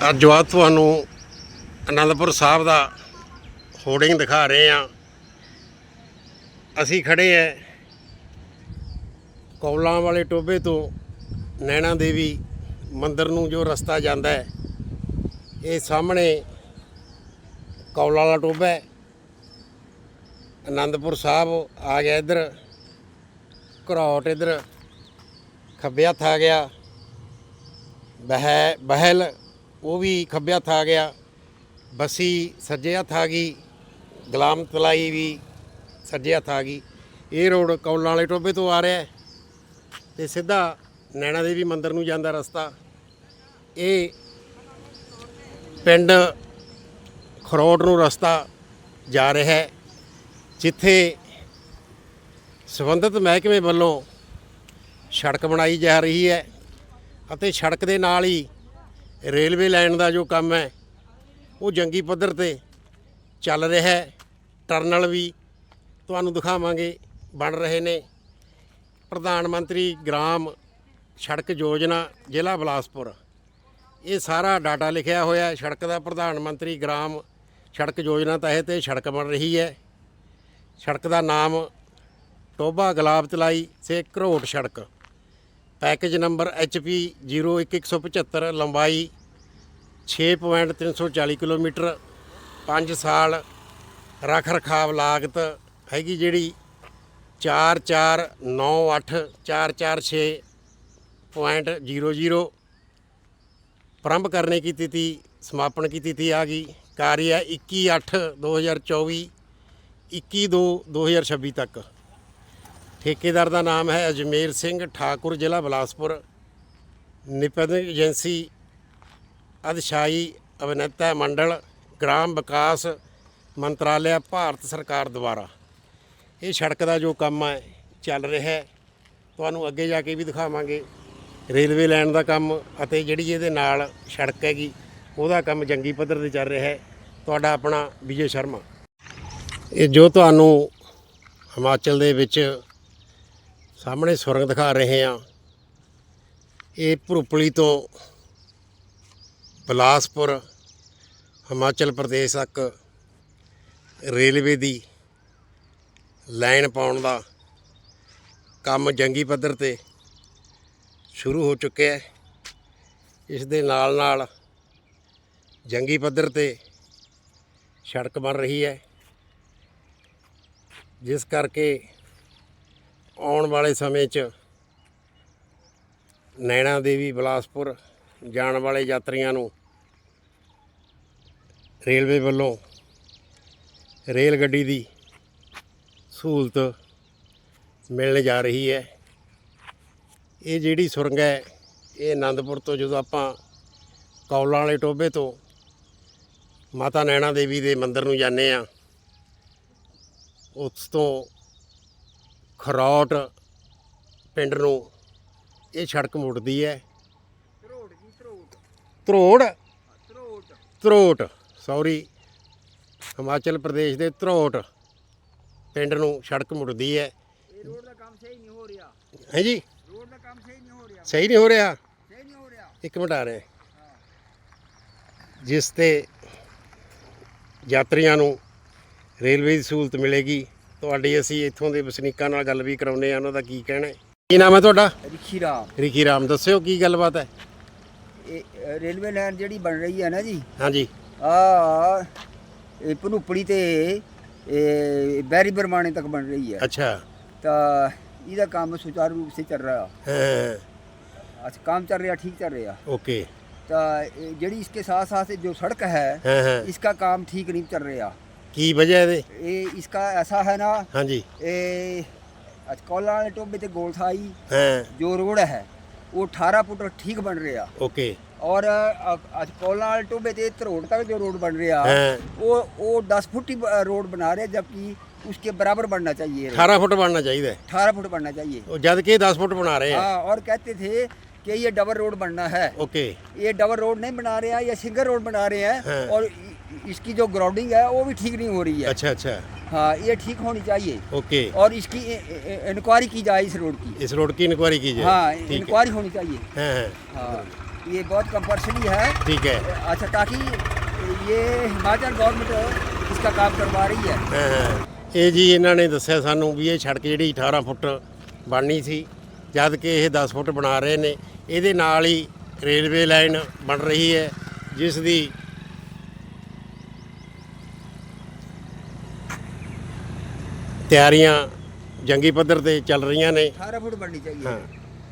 ਅੱਜ ਬਾਅਦ ਤੁਹਾਨੂੰ ਅਨੰਦਪੁਰ ਸਾਹਿਬ ਦਾ ਹੋਰਡਿੰਗ ਦਿਖਾ ਰਹੇ ਹਾਂ। ਅਸੀਂ ਖੜੇ ਐ ਕੌਲਾਂ ਵਾਲੇ ਟੋਬੇ ਤੋਂ ਨੈਣਾ ਦੇਵੀ ਮੰਦਿਰ ਨੂੰ ਜੋ ਰਸਤਾ ਜਾਂਦਾ ਹੈ, ਇਹ ਸਾਹਮਣੇ ਕੌਲਾਂ ਵਾਲਾ ਟੋਬਾ ਹੈ। ਅਨੰਦਪੁਰ ਸਾਹਿਬ ਆ ਗਿਆ ਇੱਧਰ, ਘਰੌਟ ਇੱਧਰ, ਖੱਬੇ ਹੱਥ ਆ ਗਿਆ, ਬਹਿ ਬਹਿਲ ਉਹ ਵੀ ਖੱਬੇ ਹੱਥ ਆ ਗਿਆ, ਬਸੀ ਸੱਜੇ ਹੱਥ ਆ ਗਈ ਗੁਲਾਮ ਤਲਾਈ ਵੀ ਸੱਜੇ ਹੱਥ ਆ ਗਈ। ਇਹ ਰੋਡ ਕੌਲਾਂ ਵਾਲੇ ਟੋਬੇ ਤੋਂ ਆ ਰਿਹਾ ਹੈ ਤੇ ਸਿੱਧਾ ਨੈਣਾ ਦੇਵੀ ਮੰਦਿਰ ਨੂੰ ਜਾਂਦਾ ਰਸਤਾ। ਇਹ ਪਿੰਡ ਖਰੋੜ ਨੂੰ ਰਸਤਾ ਜਾ ਰਿਹਾ ਹੈ, ਜਿੱਥੇ ਸੰਬੰਧਿਤ ਮਹਿਕਮੇ ਵੱਲੋਂ ਸੜਕ ਬਣਾਈ ਜਾ ਰਹੀ ਹੈ ਅਤੇ ਸੜਕ ਦੇ ਨਾਲ ਹੀ ਰੇਲਵੇ ਲਾਈਨ ਦਾ ਜੋ ਕੰਮ ਹੈ, ਉਹ ਜੰਗੀ ਪੱਧਰ ਤੇ ਚੱਲ ਰਿਹਾ ਹੈ। ਟਰਨਲ ਵੀ ਤੁਹਾਨੂੰ ਦਿਖਾਵਾਂਗੇ, ਬਣ ਰਹੇ ਨੇ। ਪ੍ਰਧਾਨ ਮੰਤਰੀ ਗ੍ਰਾਮ ਸੜਕ ਯੋਜਨਾ, ਜ਼ਿਲ੍ਹਾ ਬਿਲਾਸਪੁਰ। ਇਹ ਸਾਰਾ ਡਾਟਾ ਲਿਖਿਆ ਹੋਇਆ ਹੈ। ਸੜਕ ਦਾ ਪ੍ਰਧਾਨ ਮੰਤਰੀ ਗ੍ਰਾਮ ਸੜਕ ਯੋਜਨਾ ਤਹਿਤ ਇਹ ਸੜਕ ਬਣ ਰਹੀ ਹੈ। ਸੜਕ ਦਾ ਨਾਮ ਟੋਬਾ ਗੁਲਾਬ ਤਲਾਈ ਸੇ ਘਰੋਟ ਸੜਕ। ਪੈਕੇਜ ਨੰਬਰ HP 01175 ਲੰਬਾਈ 6.340 ਕਿਲੋਮੀਟਰ 5 ਸਾਲ ਰੱਖ ਰਖਾਵ ਲਾਗਤ ਹੈਗੀ ਜਿਹੜੀ 44984464.00 ਪ੍ਰਾਰੰਭ ਕਰਨੇ ਕੀ ਤਿਥੀ ਸਮਾਪਨ ਕੀ ਤਿਥੀ ਆ ਗਈ। ਕਾਰਿਆ 21/8/2024 21/2/2026 ਤੱਕ। ਠੇਕੇਦਾਰ ਦਾ ਨਾਮ ਹੈ ਅਜਮੇਰ ਸਿੰਘ, ਠਾਕੁਰ ਜ਼ਿਲ੍ਹਾ ਬਲਾਸਪੁਰ। ਨਿਪਦ ਏਜੰਸੀ ਅਧਿਸ਼ਾਈ ਅਭਿਨੇਤਾ ਮੰਡਲ, ਗ੍ਰਾਮ ਵਿਕਾਸ ਮੰਤਰਾਲਿਆ, ਭਾਰਤ ਸਰਕਾਰ ਦੁਆਰਾ। ਇਹ ਸੜਕ ਦਾ ਜੋ ਕੰਮ ਹੈ, ਚੱਲ ਰਿਹਾ ਹੈ। ਤੁਹਾਨੂੰ ਅੱਗੇ ਜਾ ਕੇ ਵੀ ਦਿਖਾਵਾਂਗੇ। ਰੇਲਵੇ ਲਾਈਨ ਦਾ ਕੰਮ ਅਤੇ ਜਿਹੜੀ ਇਹਦੇ ਨਾਲ ਸੜਕ ਹੈਗੀ, ਉਹਦਾ ਕੰਮ ਜੰਗੀ ਪੱਧਰ ਤੇ ਚੱਲ ਰਿਹਾ ਹੈ। ਤੁਹਾਡਾ ਆਪਣਾ ਵਿਜੇ ਸ਼ਰਮਾ। ਇਹ ਜੋ ਤੁਹਾਨੂੰ ਹਿਮਾਚਲ ਦੇ ਵਿੱਚ ਸਾਹਮਣੇ ਸੁਰੰਗ ਦਿਖਾ ਰਹੇ ਹਾਂ, ਇਹ ਭਰੂਪਲੀ ਤੋਂ ਬਿਲਾਸਪੁਰ, ਹਿਮਾਚਲ ਪ੍ਰਦੇਸ਼ ਤੱਕ ਰੇਲਵੇ ਦੀ ਲਾਈਨ ਪਾਉਣ ਦਾ ਕੰਮ ਜੰਗੀ ਪੱਧਰ ਤੇ ਸ਼ੁਰੂ ਹੋ ਚੁੱਕਿਆ ਹੈ। ਇਸ ਦੇ ਨਾਲ ਨਾਲ ਜੰਗੀ ਪੱਧਰ ਤੇ ਸੜਕ ਬਣ ਰਹੀ ਹੈ। ਜਿਸ ਕਰਕੇ ਆਉਣ ਵਾਲੇ ਸਮੇਂ 'ਚ ਨੈਣਾ ਦੇਵੀ ਬਿਲਾਸਪੁਰ ਜਾਣ ਵਾਲੇ ਯਾਤਰੀਆਂ ਨੂੰ ਰੇਲਵੇ ਵੱਲੋਂ ਰੇਲ ਗੱਡੀ ਦੀ ਸਹੂਲਤ ਮਿਲਣ ਜਾ ਰਹੀ ਹੈ। ਇਹ ਜਿਹੜੀ ਸੁਰੰਗ ਹੈ ਇਹ ਆਨੰਦਪੁਰ ਤੋਂ ਜਦੋਂ ਆਪਾਂ ਕੌਲਾਂ ਵਾਲੇ ਟੋਬੇ ਤੋਂ ਮਾਤਾ ਨੈਣਾ ਦੇਵੀ ਦੇ ਮੰਦਿਰ ਨੂੰ ਜਾਂਦੇ ਆ ਉਸ ਤੋਂ ਖਰੌਟ ਪਿੰਡ ਨੂੰ ਇਹ ਸੜਕ ਮੁੜਦੀ ਹੈ। ਧਰੋੜ ਧਰੋੜ ਧਰੋੜ ਧਰੋੜ ਸੌਰੀ ਹਿਮਾਚਲ ਪ੍ਰਦੇਸ਼ ਦੇ ਧਰੋਟ ਪਿੰਡ ਨੂੰ ਸੜਕ ਮੁੜਦੀ ਹੈ। ਇਹ ਰੋਡ ਦਾ ਕੰਮ ਸਹੀ ਨਹੀਂ ਹੋ ਰਿਹਾ। ਹੈ ਜੀ? ਰੋਡ ਦਾ ਕੰਮ ਸਹੀ ਨਹੀਂ ਹੋ ਰਿਹਾ। ਸਹੀ ਨਹੀਂ ਹੋ ਰਿਹਾ? ਸਹੀ ਨਹੀਂ ਹੋ ਰਿਹਾ। ਇੱਕ ਮਿੰਟ ਆ ਰਿਹਾ। ਜਿਸ ਤੇ ਯਾਤਰੀਆਂ ਨੂੰ ਰੇਲਵੇ ਦੀ ਸਹੂਲਤ ਮਿਲੇਗੀ ਤੁਹਾਡੀ ਅਸੀਂ ਇੱਥੋਂ ਦੇ ਵਸਨੀਕਾਂ ਨਾਲ ਗੱਲ ਵੀ ਕਰਾਉਂਦੇ ਆ ਉਹਨਾਂ ਦਾ ਕੀ ਕਹਿਣਾ ਹੈ? ਕੀ ਨਾਮ ਹੈ ਤੁਹਾਡਾ? ਰਿਖੀ ਰਾਮ। ਰਿਖੀ ਰਾਮ ਦੱਸਿਓ ਕੀ ਗੱਲਬਾਤ ਹੈ? ਇਹ ਅ, ਰੇਲਵੇ ਲਾਈਨ ਜਿਹੜੀ ਬਣ ਰਹੀ ਹੈ ਨਾ ਜੀ ਹਾਂਜੀ। ਆ ਇਹ ਭਨੂਪੜੀ ਤੇ ਇਹ ਬੈਰੀ ਬਰਮਾਣੇ ਤੱਕ ਬਣ ਰਹੀ ਹੈ ਅੱਛਾ ਤਾਂ ਇਹਦਾ ਕੰਮ ਸੁਚਾਰੂ ਰੂਪ ਸੇ ਚੱਲ ਰਿਹਾ ਹਾਂ अच्छा काम चल रहा ठीक चल रहा ਓਕੇ तो ये जड़ी इसके साथ साथ जो सड़क है ਹਾਂ ਹਾਂ इसका काम ठीक नहीं चल रहा ਕੀ ਵਜ੍ਹਾ ਇਹਦੇ ये इसका ऐसा है ना ਹਾਂਜੀ ये आज कोला वाले टोबे ते गोल थाई ਹਾਂ जो रोड है वो 18 फुट ठीक बन रहा ਓਕੇ और अ, आज कोला वाले टोबे ते धरोड़ तक जो रोड बन रहा ਹਾਂ वो वो 10 फुट ही ब- रोड बना रहे जबकि उसके बराबर बनना चाहिए 18 फुट ਬਣਨਾ ਚਾਹੀਦਾ ਹੈ। 18 फुट बनना चाहिए ਉਹ ਜਦ ਕਿ 10 ਫੁੱਟ ਬਣਾ ਰਹੇ ਆ हाँ और कहते थे कि ये डबल रोड बनना है ਓਕੇ ये डबल रोड नहीं बना रहे हैं ये सिंगल रोड बना रहे हैं हाँ। और इ- इसकी जो ग्राउंडिंग है वो भी ठीक नहीं हो रही है ਅੱਛਾ ਅੱਛਾ हाँ ये ठीक होनी चाहिए ओके और इसकी इंक्वायरी की जाए इस रोड की इस रोड की इंक्वायरी कीजिए हाँ ठीक है इंक्वायरी होनी चाहिए हाँ हाँ हाँ ये बहुत कंपल्सरी है ਠੀਕ ਹੈ अच्छा ताकि ये हिमाचल गवर्नमेंट इसका काम करवा रही है ਹਾਂ, ਹਾਂ। ਇਹ ਜੀ ਇਹਨਾਂ ਨੇ ਦੱਸਿਆ ਸਾਨੂੰ ਵੀ ਇਹ ਸੜਕ ਜਿਹੜੀ 18 ਫੁੱਟ ਬਣਨੀ ਸੀ ਜਦ ਕਿ ਇਹ 10 ਫੁੱਟ ਬਣਾ ਰਹੇ ਨੇ ਇਹਦੇ ਨਾਲ ਹੀ ਰੇਲਵੇ ਲਾਈਨ ਬਣ ਰਹੀ ਹੈ ਜਿਸ ਦੀ ਤਿਆਰੀਆਂ ਜੰਗੀ ਪੱਧਰ ਤੇ ਚੱਲ ਰਹੀਆਂ ਨੇ। 18 ਫੁੱਟ ਬਣਨੀ ਚਾਹੀਏ